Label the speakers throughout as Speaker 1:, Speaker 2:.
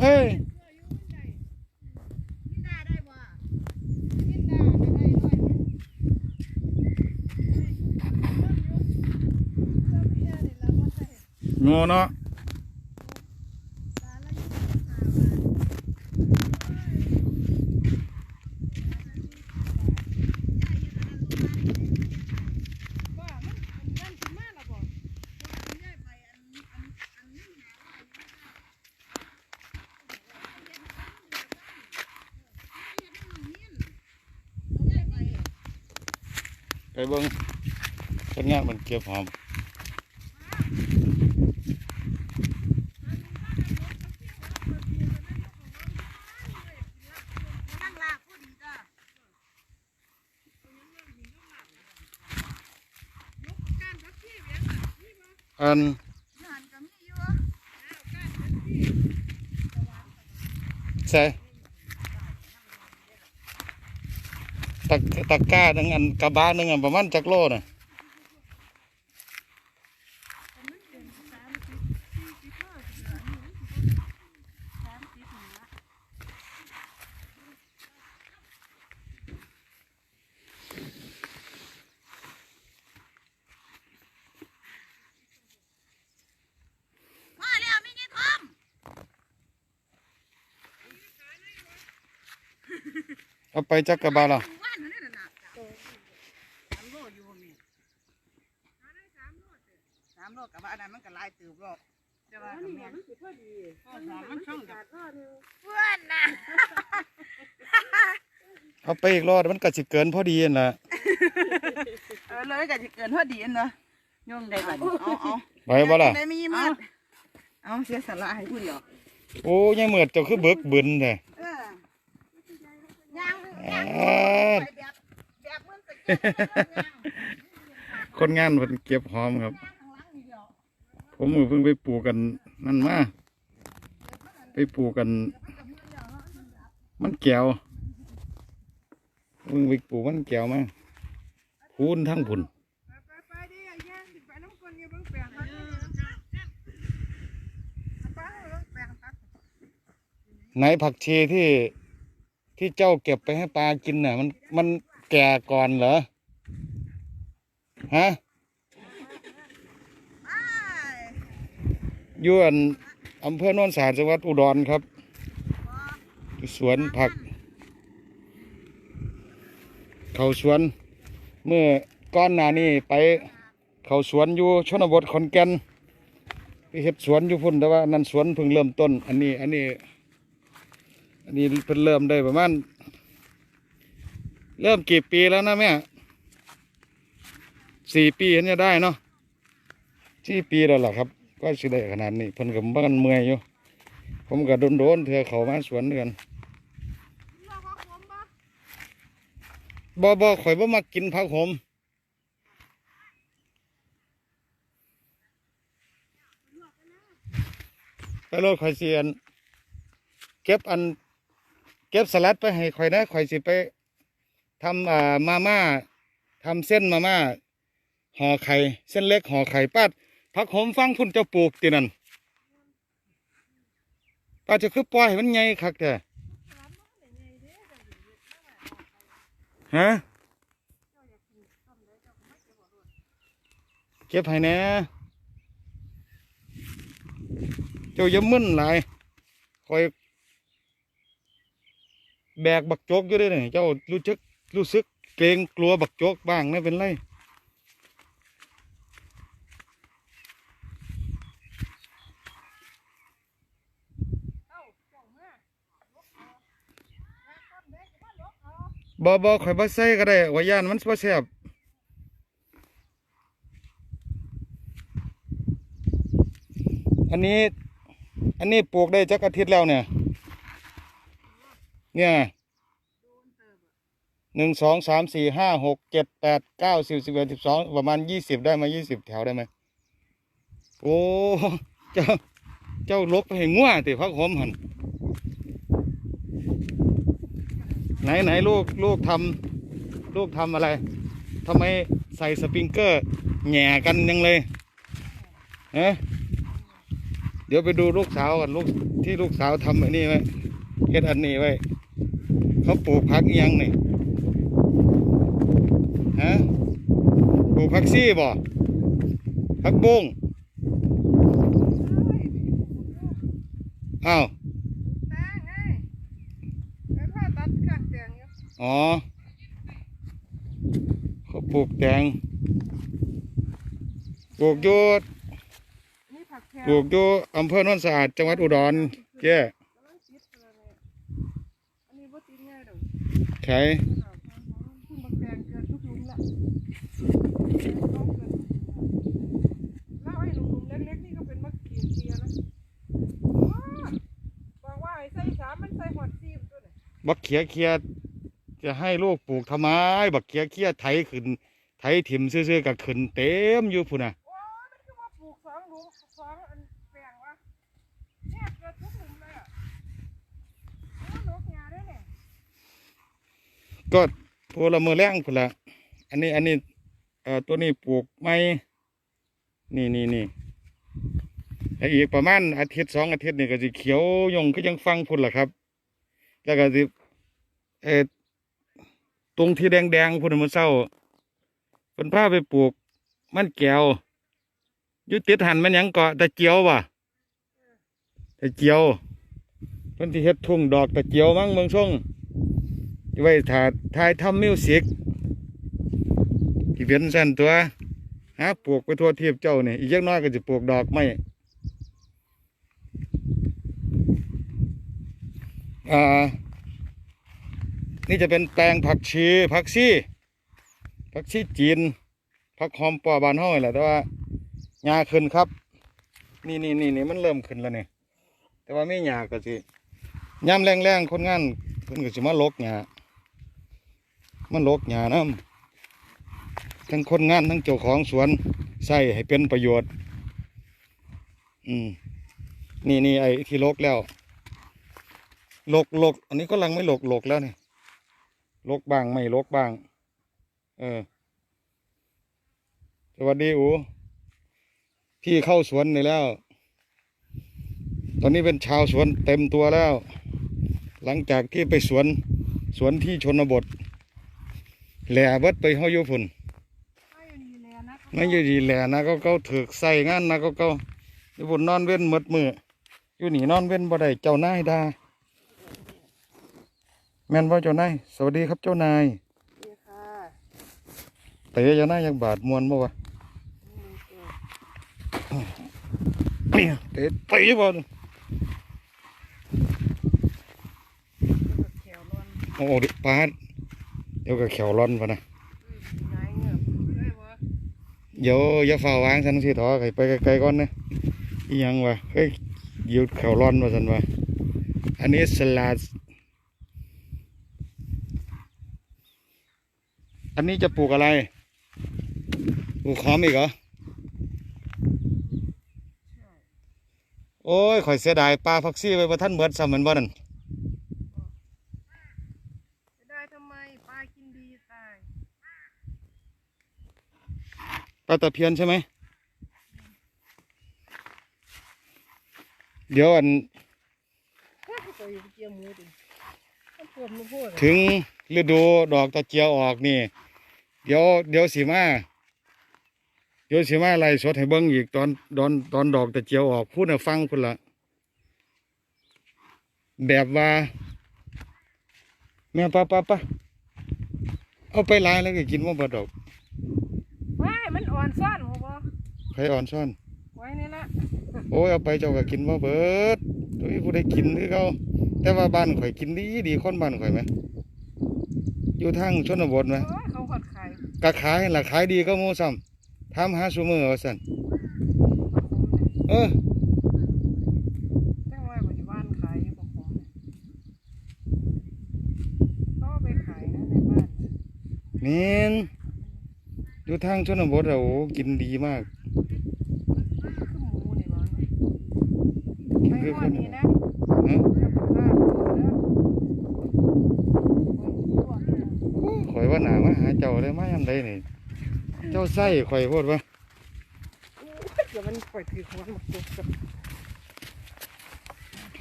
Speaker 1: เอ้ย
Speaker 2: มินดาได้บ่มินดาได้ร้อยหนึ่ง
Speaker 1: โง่เนาะไป เบิ่งคนงานมันเก็บหอมอันใส่ ตะตะกร้าหนึ่งอันกระบะหนึ่งอันประมาณจักโลน่ะ
Speaker 2: มาแล้วมีเงี้ยทอม
Speaker 1: เอาไปจักกระบะละ
Speaker 2: ว่านนั่นน่ะสามโลอยู่มีสามโลกับว่าอันนั้นมันก็หลายตืบโลแต่ว่าก็แม่นมันช่องกับเพื่อนน่ะ
Speaker 1: เอาไปอีกรอดมันก็สิเกินพอดีนั่นล่ะ
Speaker 2: เออเลยก็จะเกินพอดีเนาะโยมได้บัดนี้เอาเอา
Speaker 1: ไปบ่ล่ะ
Speaker 2: ได้มีมาเอาเสียสละให้คุณเหรอ
Speaker 1: โอ้ยายเหมือดเจ้าคือเบิกบึนแท้
Speaker 2: เออย่างย่าง
Speaker 1: อ่า
Speaker 2: ไปแบบแบบเหมือนตะเกียบย่าง
Speaker 1: คนงานเพิ่นเก็บหอมครับ
Speaker 2: ข้างหลังนี่เดียว
Speaker 1: ผมมือเพิ่งไปปลูกกันนั่นมา ไปปลูกกัน มันแก้ว เพิ่งไปปลูกมันแก้วมาพูนทั้งพุ่น
Speaker 2: ไปไปดิไอ้ย่างสิไปน้ำคนอยู่เบิ่งแปลงพักเบิ่งแปลงพัก
Speaker 1: ไหนผักชีที่ที่เจ้าเก็บไปให้ปลากินน่ะ มันมันแก่ก่อนเหรอ ฮะยวนอำเภอโนนสารจังหวัดอุดรครับ สวนผัก เขาสวน เมื่อก้อนหน้านี้ไปเขาสวนอยู่ชนบทขอนแก่นไปเฮ็ดสวนอยู่พุ่นแต่ว่านนั้นสวนเพิ่งเริ่มต้น อันนี้ อันนี้ อันนี้เพิ่นเริ่มได้ประมาณเริ่มกี่ปีแล้วนะแม่สี่ปีเห็นจะได้เนาะสี่ปีแล้วล่ะครับ ก็สิได้ขนาดนี้เพิ่นก็บ่กันเมื่อยอยู่ผมก็โดนๆเธอเขามาสวนเดือน บ่บ่ข่อยบ่มักกินผักขมไปโลดข่อยสิอันเก็บอัน เก็บสลัดไปให้ข่อยนะข่อยสิไปทำอ่ามาม่าทำเส้นมาม่าห่อไข่ เส้นเล็กห่อไข่ป้าดผักขมฟังพุ่นเจ้าปลูกตินั่นป้าจะคือปล่อยให้มันใหญ่คักแท้ ฮะเก็บให้แน่เจ้าอย่ามึนหลายคอยแบกบักโจกอยู่ด้วยนี่เจ้ารู้จักรู้สึกเกรงกลัวบักโจกบ้างไม่เป็นไร บ่บ่ข่อยบ่ใส่ก็ได้วาย่านมันบ่แซ่บอันนี้ อันนี้ปลูกได้จักอาทิตย์แล้วเนี่ย เนี่ยหนึ่งสองสามสี่ห้าหกเจ็ดแปดเก้าสิบสิบเอ็ดสิบสองประมาณยี่สิบได้ไหมายี่สิบแถวได้ไหมโอ้ เจ้า เจ้าลกไปให้ง่วติพักหอมหัน ไหนไหนลูกลูกทำลูกทำอะไรทำไมใส่สปริงเกอร์แหง่กันยังเลยฮะเดี๋ยวไปดูลูกสาวกันลูกที่ลูกสาวทำไอ้นี่ไว้เฮ็ดอันนี้ไว้เขาปลูกผักยังนี่ฮะปลูกผักซี่บ่ผักบุ้งอ้าว
Speaker 2: แตงไงไอ้พ่อตัดข้างแตง อยู่
Speaker 1: อ๋อเขาปลูกแตงปลูกอยู่
Speaker 2: นี่ผักแพร
Speaker 1: ปลูกอยู่อำเภอโนนสะอาดจังหวัดอุดรแก่
Speaker 2: กำลังติดเลยเนี่ยอันนี้บ่ติดง่ายดอก
Speaker 1: ใช้
Speaker 2: ขึ้นบักแตงเกินทุกหลุมละแล้วไอ้หลุมๆเล็กๆนี่ก็เป็นมะเขือเทียนะบอกว่าไอ้ใส่สามมันใส่หอดซีมตัวเนี่ย
Speaker 1: บักเขียเคีย จะให้ลูกปลูกทำไมบักเขียเคียไถขึ้นไถถิ่มซื่อๆกับขึ้นเต็มอยู่พุ่นน่ะ
Speaker 2: โอ้ยมันคือว่าปลูกสองหลุมสองอันแปลงวะเนี่ยเกิดทุกหลุมเลยอะโอ้นกหญ้าด้วยเนี่ย
Speaker 1: ก็พวละมือแรงพุ่นละอันนี้อันนี้เอ่อตัวนี้ปลูกไม่นี่นี่นี่แล้วอีกประมาณอาทิตย์สองอาทิตย์นี่ก็จะเขียวยงก็ยังฟังพุ่นล่ะครับ แล้วก็สิเออ ตรงที่แดงๆพุ่นมันเศร้าเป็นผ้าไปปลูก มันแก้วยุติดหันมันยังเกาะตะเกียววะตะเกียวเพิ่นที่เฮ็ดทุ่งดอกตะเกียวมั้งเมืองช่งไว้ถ่ายถ่ายทำมิวสิกที่เป็นสั้นตัวหาปลูกไปทั่วเทียบเจ้าเนี่ยอีกยังน้อยก็จะปลูกดอกไม้อ่า นี่จะเป็นแปลงผักชีผักชีผักชีจีนผักหอมปอบานห้อยแหละแต่ว่าหญ้าขึ้นครับ นี่นี่นี่นี่มันเริ่มขึ้นแล้วนี่แต่ว่าไม่หญ้าก็สิย่ำแรงๆคนงานเพิ่นก็สิมาลกหญ้ามันลกหญ้าน้ำทั้งคนงานทั้งเจ้าของสวนใส่ให้เป็นประโยชน์ อืมนี่นี่ไอ้ที่ลกแล้วลกลกอันนี้ก็ลังไม่ลกลกแล้วนี่ ลกบ้างไม่ลกบ้าง เออ สวัสดีอูพี่เข้าสวนนี่แล้ว ตอนนี้เป็นชาวสวนเต็มตัวแล้ว หลังจากที่ไปสวนสวนที่ชนบทแหล่เบิดไปเฮาอยู่พุ่น
Speaker 2: ไม่ดีเลยนะ
Speaker 1: ไม่อยู่ดีแหล่นะก็เขาถือใส่งานนะก็เขาอยู่พุ่นนอนเว้นหมดมืออยู่นี่นอนเว้นบ่ได้เจ้านายดา แม่นบ่เจ้านายสวัสดีครับเจ้านาย
Speaker 2: ดีค่ะ
Speaker 1: เตะเจ้านายยังบาดมวนบ่วะเนี่ยเตะเตะบ่
Speaker 2: แขวร้อน
Speaker 1: โอ้โหดิปาดเดี๋ยวก็แขวร้อนพะนะ
Speaker 2: ง่ายเงือบได้บ่
Speaker 1: เดี๋ยวอย่าฝ่าวางสันสิถอให้ไปไกลๆก่อนนะอีหยังวะเฮ้ยเดี๋ยวแขวร้อนว่าสันวะอันนี้สลัด อันนี้จะปลูกอะไร ปลูกหอมอีกเหรอ โอ้ยข่อยเสียดายปลาฟักซี่ไว้ว่าท่านเบิดซ้ำแมันบ่นั่น
Speaker 2: จะได้ทำไมปลากินดีตาย
Speaker 1: ปลาตะเพียนใช่ไหม เดี๋ยวอัน
Speaker 2: ถ้าตัวอยู่เกี่ยวหมูดิมันปวดมันปวด
Speaker 1: ถึงฤดูดอกตะเกียวออกนี่ เดี๋ยวเดี๋ยวสีมาเดี๋ยวสีมาไล่สดให้เบิ้งอีกตอนตอนตอนดอกตะเกียวออกพูดให้ฟังพุ่นละแบบว่าแม่ป้าป้าป้าเอาไปหลายแล้วก็กินว่าบดดอก
Speaker 2: ว้ายมันอ่อนซ่อนหัวบ่
Speaker 1: ไผอ่อนซ่อน
Speaker 2: ไว้นี่ละ
Speaker 1: โอ้ยเอาไปเจ้าก็กินว่าเบิดตัวนี้ผู้ได้กินคือเขาแต่ว่าบ้านข่อยกินดีดีคนบ้านข่อยไหมอยู่ทางชนบทไหม
Speaker 2: โอ้ยเขาหอดไข่
Speaker 1: ก็ขายล่ะขายดีก็หมูซ้ำทำหาซูมือว่าสั่น
Speaker 2: ปลาคมเนี่ย
Speaker 1: เออ
Speaker 2: จังไว้ปัจจุบันขายอยู่ปลาคมเนี่ยก็เอาไปขายนะในบ้าน
Speaker 1: เมนอยู่ทางชนบทอะโอ้กินดีมาก
Speaker 2: คือหมูนี่ร้อน
Speaker 1: กิน
Speaker 2: ไม่
Speaker 1: คือ
Speaker 2: ห
Speaker 1: ค
Speaker 2: อน
Speaker 1: น
Speaker 2: นี้นะ
Speaker 1: ฮะ
Speaker 2: จะไปฆ่าหมูแล้วโอ้ยพวกเนี่ย
Speaker 1: ข่อยว่าหนามาหาเจ้าได้มายามใดนี่ เจ้าไส้ข่อยโพดว่า
Speaker 2: เดี๋ยวมันปล่อยถือของมันมาตกกับ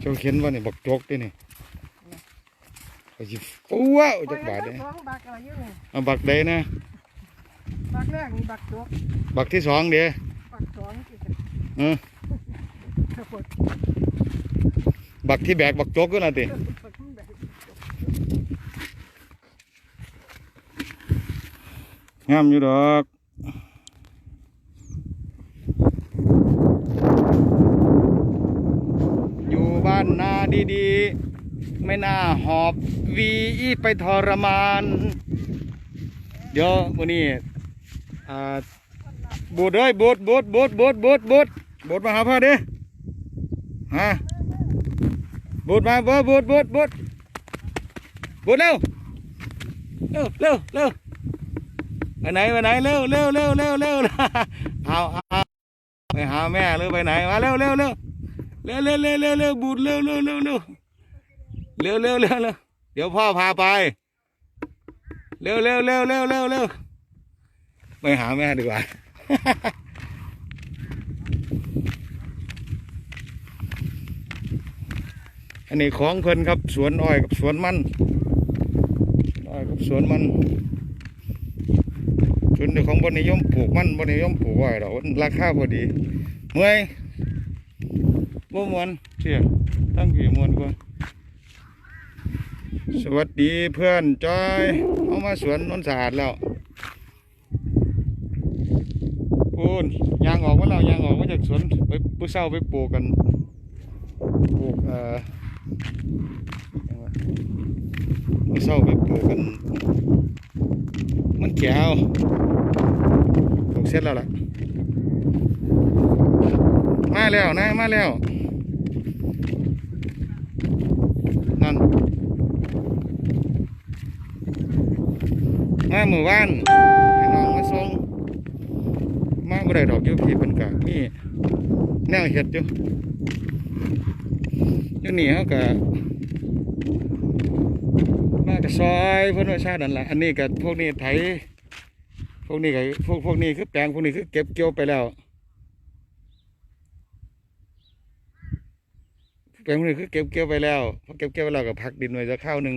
Speaker 1: เจ้าเข็นว่านี่บักจกเด้นี่เขาสิโอ้ว้าวจักบาท
Speaker 2: เล
Speaker 1: เด้
Speaker 2: สองบักอะไรอยู่นี่
Speaker 1: เอาบักใดนะ
Speaker 2: บักแรกนี่บักจก
Speaker 1: บักที่สองเด้
Speaker 2: บักสองสิ
Speaker 1: เออ
Speaker 2: ครับผม
Speaker 1: บักที่แบกบักจกก็น่ะติ
Speaker 2: บักมันแบบ
Speaker 1: งามอยู่ดอกอยู่บ้านนาดีๆ ไม่น่าหอบวีอีไปทรมาน เดี๋ยวมื้อนี้อ่บูดเอ้ยบูดบูดบูดบูดบูดบูดบูดมาหาพ่อดิฮะบูดมาบูดบูดบูดบูดบูดเร็วเร็วเร็วเร็ว ไปไหนไปไหนเร็วเร็วเร็วเร็วเร็วเอาเอาไปหาแม่หรือไปไหนมาเร็วเร็วเร็วเร็วเร็วเร็วเร็วเร็วบูดเร็วเร็วเร็วเร็วเร็วเร็วเร็วเร็วเดี๋ยวพ่อพาไป เร็วเร็วเร็วเร็วเร็วเร็วไปหาแม่ดีกว่าอันนี้ของเพิ่นครับสวนอ้อยกับสวนมันอ้อยกับสวนมัน ส่วนเจ้ของบนิยมปลูกมันบนิยมปลูกไว้ดอกราคาพอดี เมื่อยบ่มวนเชี่ยตั้งกี่มวนกว่าสวัสดีเพื่อนจอยเอามาสวนนนสะอาดแล้วปูนยางออกมาแล้วยางออกมาจากสวนไปผู้เศร้าไปปลูกกันปลูกเอ่อผู้เศร้าไปปลูกกัน มันแก้วปลูกเสร็จแล้วล่ะ มาแล้วนะมาแล้ว นั่นมาหมู่บ้านให้น้องมาส่งมาบ่ได้ดอกอยู่พี่เพิ่นกะมีแนวเฮ็ดอยู่อยู่นี่เฮาก็ ก็ซอยเพิ่นว่าชาตินั่นละอันนี้ก็พวกนี้ไถพวกนี้ก็พวกพวกนี้คือแปลงพวกนี้คือเก็บเกี่ยวไปแล้วแปลงพวกนี้คือเก็บเกี่ยวไปแล้วพอเก็บเกี่ยวไปแล้วก็พักดินไว้จะข้าวหนึ่ง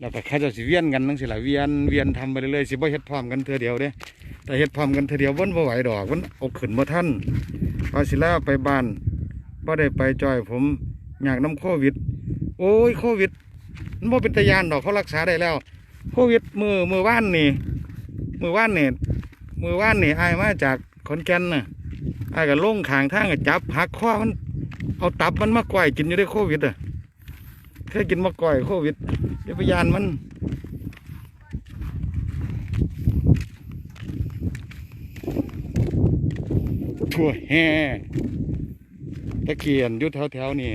Speaker 1: แล้วก็ข้าจะสิเวียนกันนั่งสิละเวียนเวียนทำไปเรื่อยๆสิบ่เฮ็ดพร้อมกันเทื่อเดียวเด้แต่เฮ็ดพร้อมกันเทื่อเดียวมันบ่ไหวดอกมันอาขึ้นบ่ทันพอสิแลาไปบ้านบ่ได้ไปจอยผมอยากน้ำโควิด โอ้ยโควิด มันบ่เป็นตะยานดอกเขารักษาได้แล้วโควิดมือมือว่านนี่มือว่านเนี่ยมือว่านเนี่ยอายมาจากขอนแก่นน่ะไอายก็ลงขางทางก็จับหักคอมัน เอาตับมันมาก่อยกินอยู่ได้โควิดอะเคยกินมาก่อยโควิดเดี๋ยวพยานมันทั่วแห่ตะเคียนอยุดแถวๆนี่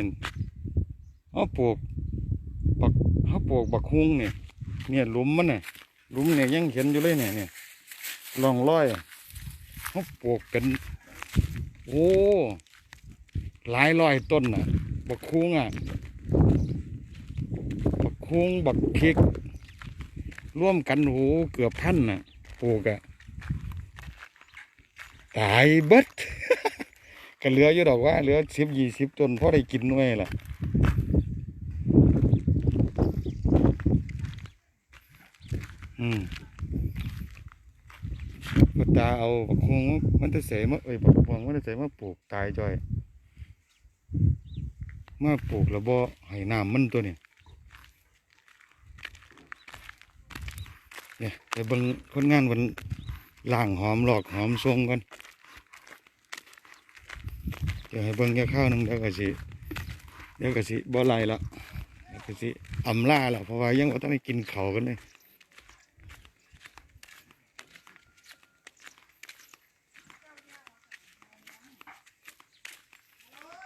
Speaker 1: เขาปลูก เขาปลูกบักฮุ้งเนี่ยเนี่ยหลุมมันเนี่ยหลุมเนี่ยยังเห็นอยู่เลยเนี่ยเนี่ยลองร้อยเขาปลูกเป็นโอ้หลายร้อยต้นน่ะ บักคุงอะบักคุงบักพริกร่วมกันหูเกือบพันน่ะปลูกอะตายเบิด ก็เหลืออยู่ดอกว่าเหลือสิบยี่สิบต้นพอได้กินหน่วยล่ะ อืมก็ตา เอาบักฮวงมันจะเสมาเอ้ยบักฮวงมันจะเสมาปลูกตายจอยมาปลูกแล้วบ่ให้น้ำมันตัวนี้เนี่ยไปเบิ่งคนงานวันล่างหอมหลอกหอมทรงก่อนเดี๋ยวให้เบิ่งแค่ข้าวหนึงเดี๋ยวก็สิเดี๋ยวก็สิบ่ไหลละเดี๋ยวก็สิอำลาละเพราะว่ายังบ่ต้องได้กินเขากันเลย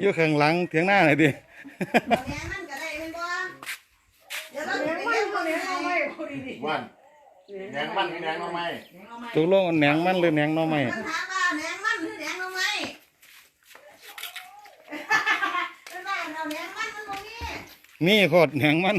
Speaker 1: อื้
Speaker 2: อ
Speaker 3: แหนงมันอ
Speaker 1: ยู่ข้างหลังเถียงหน้าหน่อยดิ
Speaker 4: เอาแหนงมันก็ได้เป็นบ่เดี๋ยวเรา
Speaker 2: แหน
Speaker 4: จะ
Speaker 2: ง
Speaker 4: ไป
Speaker 2: มัน
Speaker 4: เลี้ยง
Speaker 2: ก็
Speaker 4: มัน
Speaker 2: แหน
Speaker 4: ไง
Speaker 2: งเอาไว้พอดีดิ
Speaker 3: วันแหนงมันหรือแหนงน้องไม้
Speaker 4: แหนงเอาไหม
Speaker 1: ตกลงเอาแหนงมันหรือแหนงหน่อไม้
Speaker 4: มันถามว่าแหนงมันหรือแหนงเอาไหมเป็นว่าเอาแหนงมันมันบ่มี
Speaker 1: นี่โคตรแหนงมัน